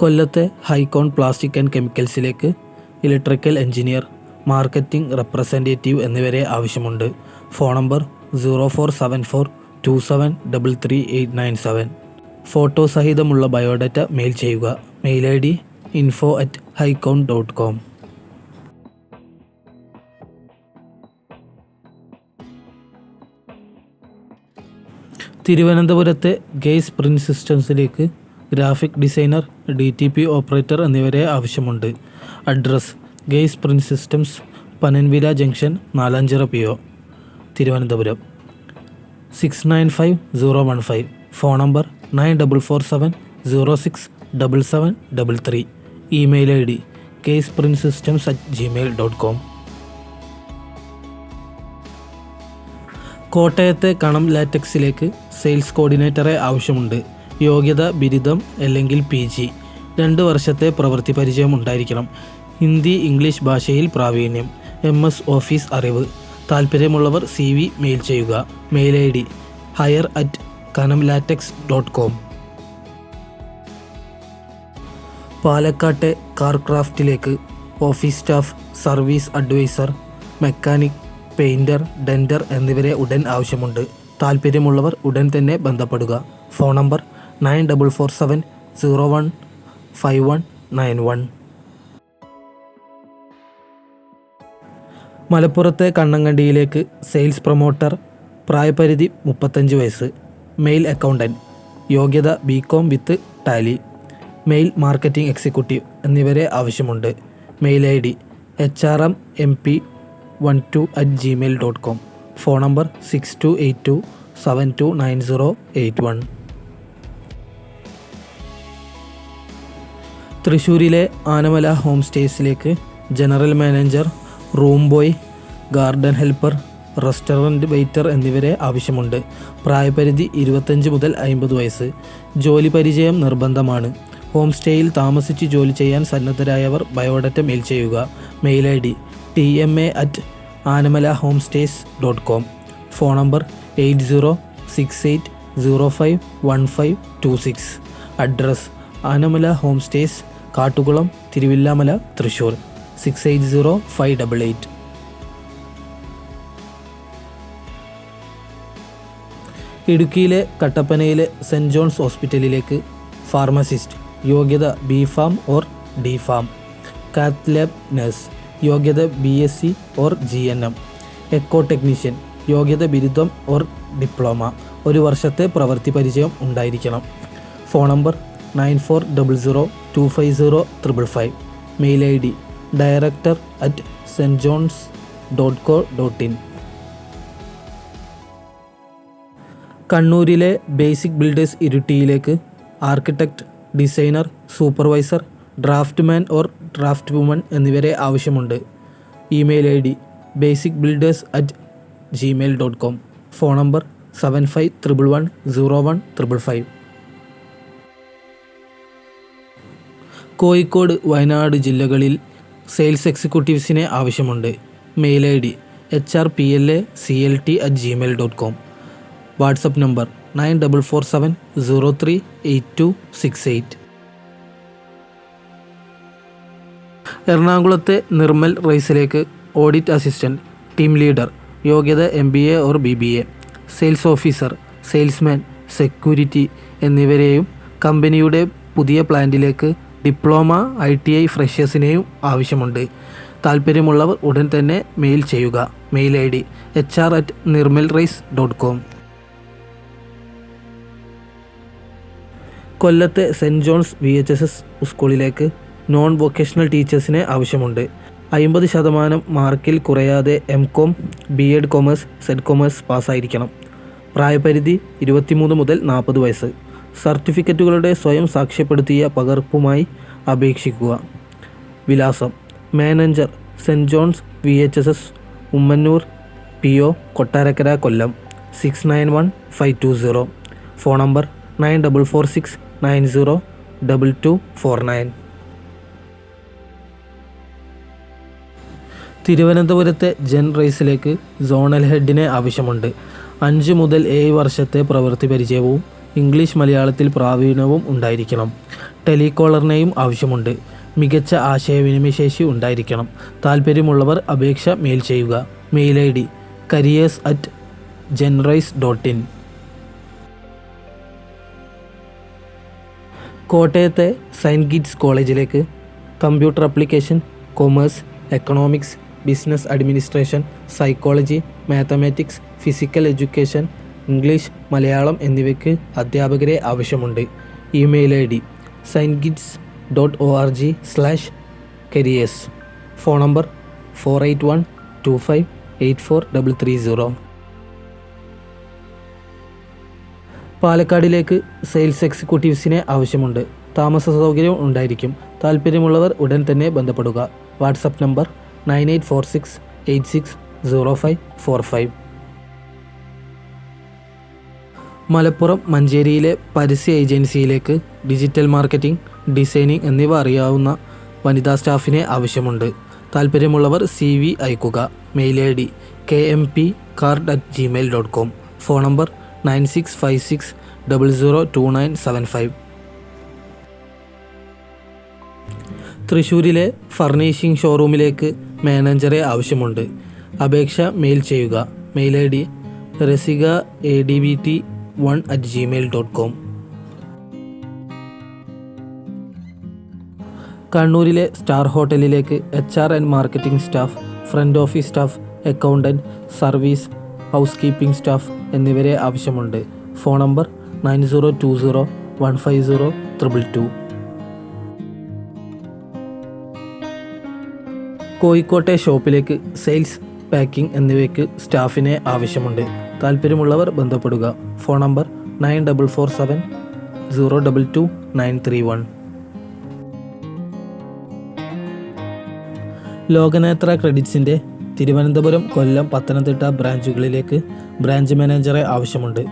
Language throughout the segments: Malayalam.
കൊല്ലത്തെ ഹൈക്കോൺ പ്ലാസ്റ്റിക് ആൻഡ് കെമിക്കൽസിലേക്ക് ഇലക്ട്രിക്കൽ എഞ്ചിനീയർ മാർക്കറ്റിംഗ് റെപ്രസെന്റേറ്റീവ് എന്നിവരെ ആവശ്യമുണ്ട്. Phone number zero four seven four two seven double three eight nine seven. Photo സഹിതമുള്ള biodata mail ചെയ്യുക. Mail I D info at Hycon dot com തിരുവനന്തപുരത്തെ Gaze print സിസ്റ്റംസിലേക്ക് graphic designer D T P operator എന്നിവരെ ആവശ്യമുണ്ട്. Address Gaze prints systems Pananvila junction Nalanchira P O. Thiruvananthapuram. Six nine five zero one five phone number nine double four seven zero six double seven double three. Email I D case prints systems at Gmail dot com കോട്ടയത്തെ കണം ലാറ്റക്സിലേക്ക് സെയിൽസ് കോർഡിനേറ്ററെ ആവശ്യമുണ്ട്. യോഗ്യത ബിരുദം അല്ലെങ്കിൽ പി ജി. രണ്ട് വർഷത്തെ പ്രവൃത്തി പരിചയം ഉണ്ടായിരിക്കണം. ഹിന്ദി ഇംഗ്ലീഷ് ഭാഷയിൽ പ്രാവീണ്യം. എം എസ് ഓഫീസ് അറിവ്. താല്പര്യമുള്ളവർ സി വി മെയിൽ ചെയ്യുക. Mail I D hire at Kanam latex dot com പാലക്കാട്ടെ car ക്രാഫ്റ്റിലേക്ക് office staff service advisor mechanic painter denter എന്നിവരെ ഉടൻ ആവശ്യമുണ്ട്. താല്പര്യമുള്ളവർ ഉടൻ തന്നെ ബന്ധപ്പെടുക. Phone number nine double four seven zero one five one nine one. മലപ്പുറത്തെ കണ്ണങ്കണ്ടിയിലേക്ക് സെയിൽസ് പ്രൊമോട്ടർ പ്രായപരിധി മുപ്പത്തഞ്ച് വയസ്സ്. മെയിൽ അക്കൗണ്ടന്റ് യോഗ്യത B com with Tally. Male marketing executive എന്നിവരെ ആവശ്യമുണ്ട്. Mail I D H R M M P one two at Gmail dot com phone number six two eight two seven two nine zero eight one. തൃശ്ശൂരിലെ Anamala home സ്റ്റേസിലേക്ക് general manager room boy garden helper restaurant waiter എന്നിവരെ ആവശ്യമുണ്ട്. പ്രായപരിധി ഇരുപത്തഞ്ച് മുതൽ അമ്പത് വയസ്സ്. ജോലി പരിചയം നിർബന്ധമാണ്. ഹോം സ്റ്റേയിൽ താമസിച്ച് ജോലി ചെയ്യാൻ സന്നദ്ധരായവർ ബയോഡാറ്റ മെയിൽ ചെയ്യുക. Mail I D T M A at Anamala home stays dot com. Phone number eight zero six eight zero five one five two six. Address Anamala home stays Kattukulam Thiruvillamala Thrissur. Six eight zero five double eight ഇടുക്കിയിലെ കട്ടപ്പനയിലെ സെന്റ് ജോൺസ് ഹോസ്പിറ്റലിലേക്ക് ഫാർമസിസ്റ്റ്. യോഗ്യത B Pharm or D Pharm. Cath lab nurse. യോഗ്യത B S C or G N M. Echo technician. യോഗ്യത ബിരുദം ഓർ ഡിപ്ലോമ. ഒരു വർഷത്തെ പ്രവൃത്തി പരിചയം ഉണ്ടായിരിക്കണം. Phone number nine four double zero two five zero triple five. Mail I D director at saint John's dot co dot in. കണ്ണൂരിലെ basic builders ഇരുട്ടിയിലേക്ക് architect designer supervisor draughtsman or draughtswoman എന്നിവരെ ആവശ്യമുണ്ട്. Email I D basic builders at Gmail dot com. Phone number seven five triple one zero one triple five. Kozhikode Wayanad ജില്ലകളിൽ സെയിൽസ് എക്സിക്യൂട്ടീവ്സിനെ ആവശ്യമുണ്ട്. Mail I D H R P L A C L T at Gmail dot com WhatsApp number nine double four seven zero three eight two six eight. എറണാകുളത്തെ നിർമ്മൽ റൈസിലേക്ക് ഓഡിറ്റ് അസിസ്റ്റന്റ് ടീം ലീഡർ യോഗ്യത M B A or B B A sales officer salesman security എന്നിവരെയും കമ്പനിയുടെ പുതിയ പ്ലാന്റിലേക്ക് ഡിപ്ലോമ ഐ ടി ഐ ഫ്രഷേഴ്സിനെയും ആവശ്യമുണ്ട്. താല്പര്യമുള്ളവർ ഉടൻ തന്നെ മെയിൽ ചെയ്യുക. Mail I D H R at Nirmal rice dot com. കൊല്ലത്തെ saint John's V H S S സ്കൂളിലേക്ക് നോൺ വൊക്കേഷണൽ ടീച്ചേഴ്സിനെ ആവശ്യമുണ്ട്. അമ്പത് ശതമാനം മാർക്കിൽ കുറയാതെ M com B ed commerce set commerce പാസ്സായിരിക്കണം. പ്രായപരിധി ഇരുപത്തിമൂന്ന് മുതൽ നാൽപ്പത് വയസ്സ്. സർട്ടിഫിക്കറ്റുകളുടെ സ്വയം സാക്ഷ്യപ്പെടുത്തിയ പകർപ്പുമായി അപേക്ഷിക്കുക. വിലാസം. Manager saint John's V H S S Ummannoor P O Kottarakkara Kollam. Six nine one five two zero phone number nine double four six nine zero double two four nine. തിരുവനന്തപുരത്തെ ജെൻ റൈസിലേക്ക് സോണൽ ഹെഡിനെ ആവശ്യമുണ്ട്. അഞ്ച് മുതൽ ഏഴ് വർഷത്തെ പ്രവൃത്തി പരിചയവും ഇംഗ്ലീഷ് മലയാളത്തിൽ പ്രാവീണ്യവും ഉണ്ടായിരിക്കണം. ടെലികോളറിനെയും ആവശ്യമുണ്ട്. മികച്ച ആശയവിനിമയ ശേഷി ഉണ്ടായിരിക്കണം. താല്പര്യമുള്ളവർ അപേക്ഷ മെയിൽ ചെയ്യുക. Mail I D careers at dot in. കോട്ടയത്തെ സെയിന്റ് കിറ്റ്സ് കോളേജിലേക്ക് computer application commerce economics business administration psychology mathematics physical education English Malayalam എന്നിവയ്ക്ക് അധ്യാപകരെ ആവശ്യമുണ്ട്. Email I D Saintgits dot O R G slash careers phone number four eight one two five eight four double three zero പാലക്കാടിലേക്ക് sales എക്സിക്യൂട്ടീവ്സിനെ ആവശ്യമുണ്ട്. താമസ സൗകര്യം ഉണ്ടായിരിക്കും. താല്പര്യമുള്ളവർ ഉടൻ തന്നെ ബന്ധപ്പെടുക. WhatsApp number nine eight four six eight six zero five four five. Malappuram മഞ്ചേരിയിലെ പരസ്യ ഏജൻസിയിലേക്ക് ഡിജിറ്റൽ മാർക്കറ്റിംഗ് ഡിസൈനിങ് എന്നിവ അറിയാവുന്ന വനിതാ സ്റ്റാഫിനെ ആവശ്യമുണ്ട്. താല്പര്യമുള്ളവർ സി വി അയക്കുക mail I D K M P card at Gmail dot com phone number nine six five six double zero two nine seven five. തൃശ്ശൂരിലെ ഫർണിഷിംഗ് ഷോറൂമിലേക്ക് മാനേജറെ ആവശ്യമുണ്ട്. അപേക്ഷ മെയിൽ ചെയ്യുക. Mail I D Rasika A D B T one at Gmail dot com കണ്ണൂരിലെ സ്റ്റാർ ഹോട്ടലിലേക്ക് H R and marketing staff front office staff accountant service housekeeping staff എന്നിവരെ ആവശ്യമുണ്ട്. Phone number nine zero two zero one five zero triple two കോഴിക്കോട്ടെ ഷോപ്പിലേക്ക് സെയിൽസ് പാക്കിംഗ് എന്നിവയ്ക്ക് സ്റ്റാഫിനെ ആവശ്യമുണ്ട്. താല്പര്യമുള്ളവർ ബന്ധപ്പെടുക. Phone number nine double four seven zero double two nine three one. Lokanethra ക്രെഡിറ്റ്സിന്റെ Thiruvananthapuram Kollam Pathanamthitta ബ്രാഞ്ചുകളിലേക്ക് ബ്രാഞ്ച് മാനേജറെ ആവശ്യമുണ്ട്.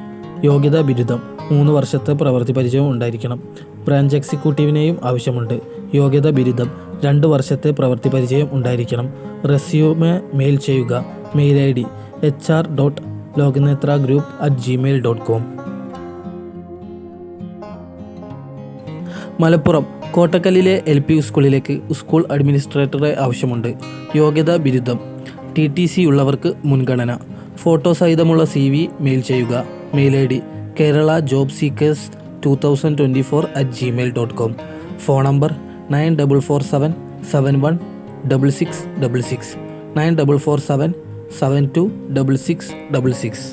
യോഗ്യതാ ബിരുദം മൂന്ന് വർഷത്തെ പ്രവൃത്തി പരിചയം ഉണ്ടായിരിക്കണം. ബ്രാഞ്ച് എക്സിക്യൂട്ടീവിനെയും ആവശ്യമുണ്ട്. യോഗ്യതാ ബിരുദം രണ്ട് വർഷത്തെ പ്രവൃത്തി പരിചയം ഉണ്ടായിരിക്കണം. റെസ്യൂമെ മെയിൽ ചെയ്യുക. Mail I D H R dot Lokanethra group at Gmail dot com Malappuram കോട്ടക്കല്ലിലെ L P സ്കൂളിലേക്ക് സ്കൂൾ അഡ്മിനിസ്ട്രേറ്ററെ ആവശ്യമുണ്ട്. യോഗ്യതാ ബിരുദം. ടി ടി സി ഉള്ളവർക്ക് മുൻഗണന. ഫോട്ടോ സഹിതമുള്ള സി വി മെയിൽ ചെയ്യുക. Mail I D Kerala job seekers two thousand twenty four at Gmail dot com phone number nine double four seven seven one double six double six nine double four seven seven two double six double six